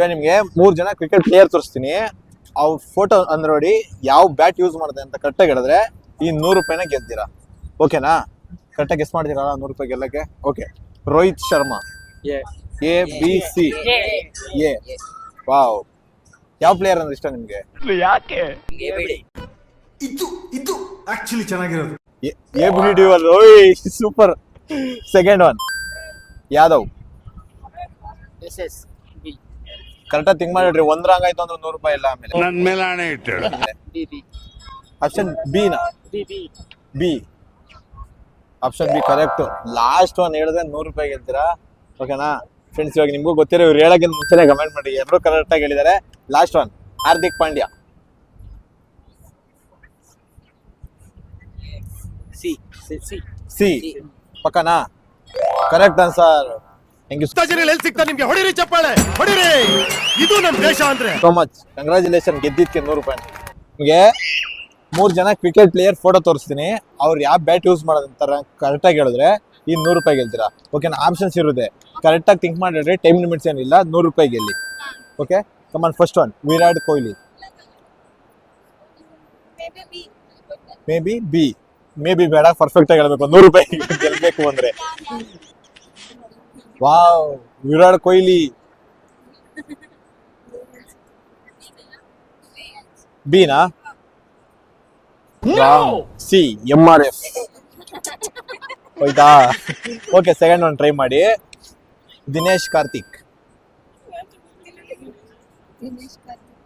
ಇವಾಗ ನಿಮಗೆ ಮೂರು ಜನ ಕ್ರಿಕೆಟ್ ಪ್ಲೇಯರ್ ತೋರಿಸ್ತೀನಿ. ಅವ್ರ ಫೋಟೋ ಅಂದ್ರೆ ನೋಡಿ ಯಾವ ಬ್ಯಾಟ್ ಯೂಸ್ ಮಾಡಿದೆ ಅಂತ ಕರೆಕ್ಟಾಗಿ ಹೇಳಿದ್ರೆ ಈ ನೂರು ರೂಪಾಯಿನ ಗೆಲ್ತೀರಾ. ಓಕೆನಾ ಕರೆಕ್ಟಾಗಿ ಗೆಸ್ ಮಾಡ್ತೀರಲ್ಲ ನೂರು ರೂಪಾಯಿ ಗೆಲ್ಲಕ್ಕೆ? Okay Rohit Sharma. A B C A wow ಯಾವ ಪ್ಲೇಯರ್ ಅಂದ್ರೆ ಇಷ್ಟ ನಿಮ್ಗೆ? ಇದು ಇದು ಆಕ್ಚುಲಿ ಚೆನ್ನಾಗಿರೋದು. ಎ ಬಿ ಡಿ ಓಯ್ ಸೂಪರ್ ಸೆಕೆಂಡ್ ಒನ್ ಯಾದವ್. ಕರೆಕ್ಟಾಗಿ ತಿಂಗ್ ಮಾಡಿಡ್ರಿ ಒಂದ್ ರಾಂಗ್ ಆಯ್ತು ಅಂದ್ರೆ ನೂರು ರೂಪಾಯಿ ಇಲ್ಲ ಆಮೇಲೆ. ನನ್ ಮೇಲೆ ಹಣೆ ಇಟ್ಟು ಆಪ್ಷನ್ ಬಿ ನಾ? B option B correct last one ಹೇಳಿದ್ರೆ ನೂರು ರೂಪಾಯಿ ಗೆಲ್ತೀರಾ? ಓಕೆನಾ ಫ್ರೆಂಡ್ಸ್ ಇವಾಗ ನಿಮ್ಗೂ ಗೊತ್ತಿರೋ ಇವ್ರು ಹೇಳಕ್ಕಿಂತ ಮುಂಚೆನೆ ಕಮೆಂಟ್ ಮಾಡಿ. ಎಲ್ಲರೂ ಕರೆಕ್ಟ್ ಆಗಿ ಹೇಳಿದ್ದಾರೆ. Last one Hardik Pandya C C C ಪಕ್ಕನಾ? Correct answer ಎಲ್ಲಿ ಸಿಗ್ತಾ ನಿಮ್ಗೆ? ಹೊಡಿರಿ ಚಪ್ಪಾಳೆ ಹೊಡಿರಿ. ಇದು ನಮ್ ದೇಶ ಅಂದ್ರೆ. ಸೋ ಮಚ್ ಕಂಗ್ರಾಚುಲೇಷನ್ ಗೆದ್ದಿದ್ಕೆ ನೂರು ರೂಪಾಯಿ ನಿಮಗೆ ಮೂರು ಜನ ಕ್ರಿಕೆಟ್ ಪ್ಲೇಯರ್ ಫೋಟೋ ತೋರಿಸ್ತೀನಿ. ಅವ್ರು ಯಾವ ಬ್ಯಾಟ್ ಯೂಸ್ ಮಾಡೋದಂತಾರ ಕರೆಕ್ಟಾಗಿ ಹೇಳಿದ್ರೆ ಈ ನೂರು ರೂಪಾಯಿ ಗೆಲ್ತೀರಾ? ಓಕೆನಾ ಆಪ್ಷನ್ಸ್ ಇರುತ್ತೆ ಕರೆಕ್ಟಾಗಿ ಥಿಂಕ್ ಮಾಡಿದ್ರೆ ಟೈಮ್ ಲಿಮಿಟ್ಸ್ ಏನಿಲ್ಲ ನೂರು ರೂಪಾಯಿ ಗೆಲ್ಲಿ. Okay come on first one Virat Kohli. Maybe B maybe ಬೇಡ ಪರ್ಫೆಕ್ಟ್ ಆಗಿ ಹೇಳ್ಬೇಕು. ನೂರು ರೂಪಾಯಿ ಗೆಲ್ಬೇಕು ಅಂದ್ರೆ. ವಾವ್ ವಿರಾಟ್ ಕೊಹ್ಲಿ. ಬಿನಾ ಸಿ ಎಂ ಆರ್ ಎಫ್ ಹೋಯ್ತಾ? ಓಕೆ ಸೆಕೆಂಡ್ ಒನ್ ಟ್ರೈ ಮಾಡಿ. Dinesh Karthik.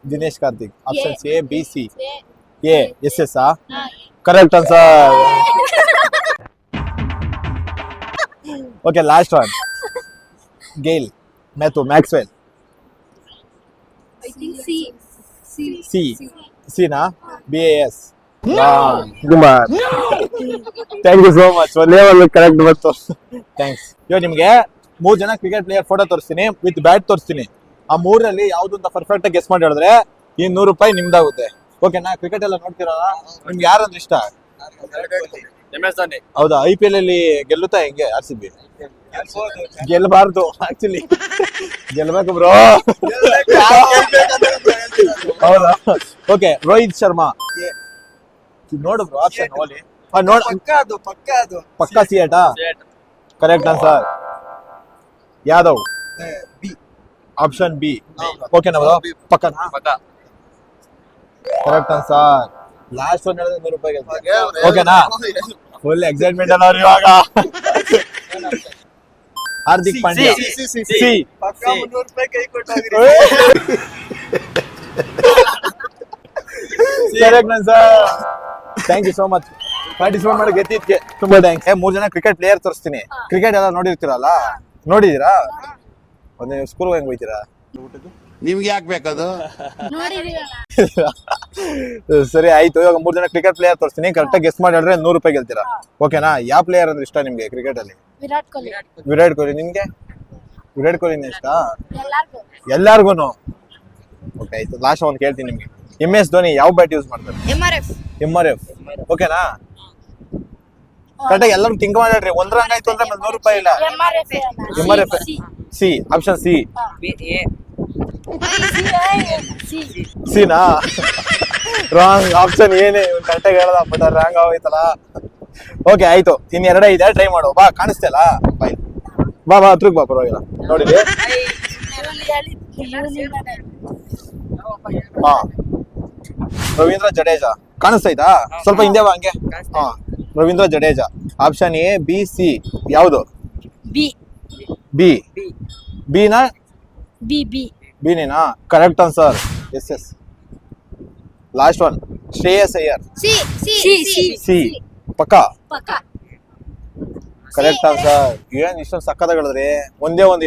Dinesh Karthik options A B C A yes yes ಆ? Correct answer okay last one Gayle Matthew Maxwell C Sina B A S Kumar thank you so much ಒಂದೇ ಒಂದು correct ಬಂತು thanks ಇವಾಗ ನಿಮಗೆ ಮೂರು ಜನ cricket player photo ತೋರಿಸ್ತೀನಿ with bat ತೋರಿಸ್ತೀನಿ. ಆ ಮೂರಲ್ಲಿ ಯಾವ್ದು ಅಂತ ಪರ್ಫೆಕ್ಟ್ ಆಗಿ ಗೆಸ್ ಮಾಡಿ ಹೇಳಿದ್ರೆ ಈ ನೂರು ರೂಪಾಯಿ ನಿಮ್ದಾಗುತ್ತೆ. ಓಕೆನಾ ಕ್ರಿಕೆಟ್ ಎಲ್ಲ ನೋಡ್ತೀರಾ? ನಿಮ್ಗೆ ಯಾರಂದ್ರೆ ಇಷ್ಟ? ಹೌದಾ ಐ ಪಿ ಎಲ್ ಅಲ್ಲಿ ಗೆಲ್ಲುತ್ತಾ ಹೆಂಗೆ ಆರ್ ಸಿ ಬಿ ಗೆಲ್ಲಬಾರ್ದು ಆಕ್ಚುಲಿ ಗೆಲ್ಬೇಕು ಬ್ರೋ ಹೌದಾ? ಓಕೆ ರೋಹಿತ್ ಶರ್ಮಾ. ನೋಡು ಬ್ರೋ ಆಪ್ಷನ್ ಓಲಿ ಪಕ್ಕ ಅದು ಪಕ್ಕ ಅದು. ಪಕ್ಕಾ ಸಿಯೇಟಾ correct answer Yadav. B option B ಓಕೆನಾ ಬ್ರೋ ಪಕ್ಕ. ಕರೆಕ್ಟ್ ಆನ್ಸರ್ ಲಾಸ್ಟ್ ಒನ್ ಹೇಳಿದ್ರೆ ನೂರು ರೂಪಾಯಿ ಓಕೆನಾ ಫುಲ್ ಎಕ್ಸೈಟ್ಮೆಂಟ್ ಅಲ್ಲ ಅವ್ರು ಇವಾಗ. ಹಾರ್ದಿಕ್ ಪಾಂಡ್ಯ. ಸಿ ಪಕ್ಕ ಮುನ್ನೂರು ರೂಪಾಯಿ ಕೈ ಕೊಟ್ಟಾಗ್ರಿ. Correct answer thank you so much participate ಮಾಡಿ ಗೆದ್ದಿದ್ಕೆ ತುಂಬಾ ಥ್ಯಾಂಕ್ಸ್ ಮೂರ್ ಜನ ಕ್ರಿಕೆಟ್ ಪ್ಲೇಯರ್ ತೋರಿಸ್ತೀನಿ. ಕ್ರಿಕೆಟ್ ಎಲ್ಲ ನೋಡಿರ್ತೀರಲ್ಲ? ನೋಡಿದೀರಾ? ಒಂದೇ ಸ್ಕೂಲ್ ಹೆಂಗ್ ಹೋಯ್ತೀರಾ? ನಿಮ್ಗೆ ಯಾಕೆ ಬೇಕದು? ಸರಿ ಆಯ್ತು. ಇವಾಗ ಮೂರ್ ಜನ ಕ್ರಿಕೆಟ್ ಪ್ಲೇಯರ್ ತೋರಿಸ್ತೀನಿ. ಕರೆಕ್ಟಾಗಿ ಗೆಸ್ ಮಾಡಿ ಹೇಳಿದ್ರೆ ನೂರು ರೂಪಾಯಿ ಗೆಲ್ತೀರಾ? ಓಕೆನಾ ಯಾವ ಪ್ಲೇಯರ್ ಅಂದ್ರೆ ಇಷ್ಟ ನಿಮ್ಗೆ ಕ್ರಿಕೆಟ್ ಅಲ್ಲಿ? ವಿರಾಟ್ ಕೊಹ್ಲಿ. ವಿರಾಟ್ ಕೊಹ್ಲಿ. ನಿಮ್ಗೆ? ವಿರಾಟ್ ಕೊಹ್ಲಿ ಇಷ್ಟ? ಎಲ್ಲಾರ್ಗು. ಎಲ್ಲಾರ್ಗುನು? ಓಕೆ ಆಯ್ತು. ಲಾಸ್ಟ್ ಒಂದು ಕೇಳ್ತೀನಿ ನಿಮ್ಗೆ. ಎಂ ಎಸ್ ಧೋನಿ ಯಾವ ಬ್ಯಾಟ್ ಯೂಸ್ ಮಾಡ್ತಾರೆ? M R F M R F ಓಕೆನಾ ಕರೆಕ್ಟಾಗಿ ಎಲ್ಲರೂ ಥಿಂಕ್ ಮಾಡ್ರಿ ಒಂದ್ ರಂಗ್ ಆಯ್ತು ಅಂದ್ರೆ ನೂರು ರೂಪಾಯಿ ಇಲ್ಲ. M R M R F C option C ಸಿನಾ. ರಾಂಗ್ ಆಪ್ಷನ್ ಏನೇ ಕರೆಕ್ಟಾಗಿ ಹೇಳ್ದ ಬಟ್ ರಾಂಗ್ ಆಗೋಯ್ತಲ್ಲ. ಓಕೆ ಆಯ್ತು. ಇನ್ ಎರಡೇ ಇದೆ ಟ್ರೈ ಮಾಡು. ಬಾ ಕಾಣಿಸ್ತಲ್ಲ ಬಾಯ್ ಬಾ ಬಾ ಹತ್ರಕ್ ಬಾ ಪರವಾಗಿಲ್ಲ. ನೋಡಿ. ಹಾ. ರವೀಂದ್ರ ಜಡೇಜಾ. ಕಾಣಿಸ್ತೈತಾ ಸ್ವಲ್ಪ ಹಿಂದೆ ಬಾ ಹಂಗೆ. ಹಾ. Ravindra Jadeja. Option A B C ಯಾವುದು? ಬಿ. ಬಿ ಬಿ ನಾ? B B. ಬಿನೇನಾ? Correct answer yes yes last one Shreyas Iyer. C C C C ಪಕ್ಕ? ಪಕ್ಕ. ಕರೆಕ್ಟ್ ಆನ್ಸರ್ ಏನ್ ಇಷ್ಟೊಂದು ಸಕ್ಕದಾಗ ಹೇಳಿದ್ರಿ? ಒಂದೇ ಒಂದು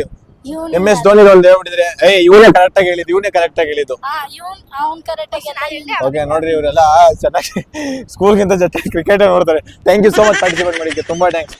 ಎಂ ಎಸ್ ಧೋನಿ ಒಂದು ಹೇಳ್ಬಿಟ್ಟಿದ್ರೆ ಏ ಇವನೇ ಕರೆಕ್ಟ್ ಆಗಿ ಹೇಳಿದ್ದು ಇವನೇ ಕರೆಕ್ಟ್ ಆಗಿ ಹೇಳಿದ್ದು. ಓಕೆ ನೋಡ್ರಿ ಇವರೆಲ್ಲ ಚೆನ್ನಾಗಿ ಸ್ಕೂಲ್ಗಿಂತ ಜೊತೆ ಕ್ರಿಕೆಟ್ ನೋಡ್ತಾರೆ. Thank you so much participate ಮಾಡಿದ್ದೆ ತುಂಬಾ ಥ್ಯಾಂಕ್ಸ್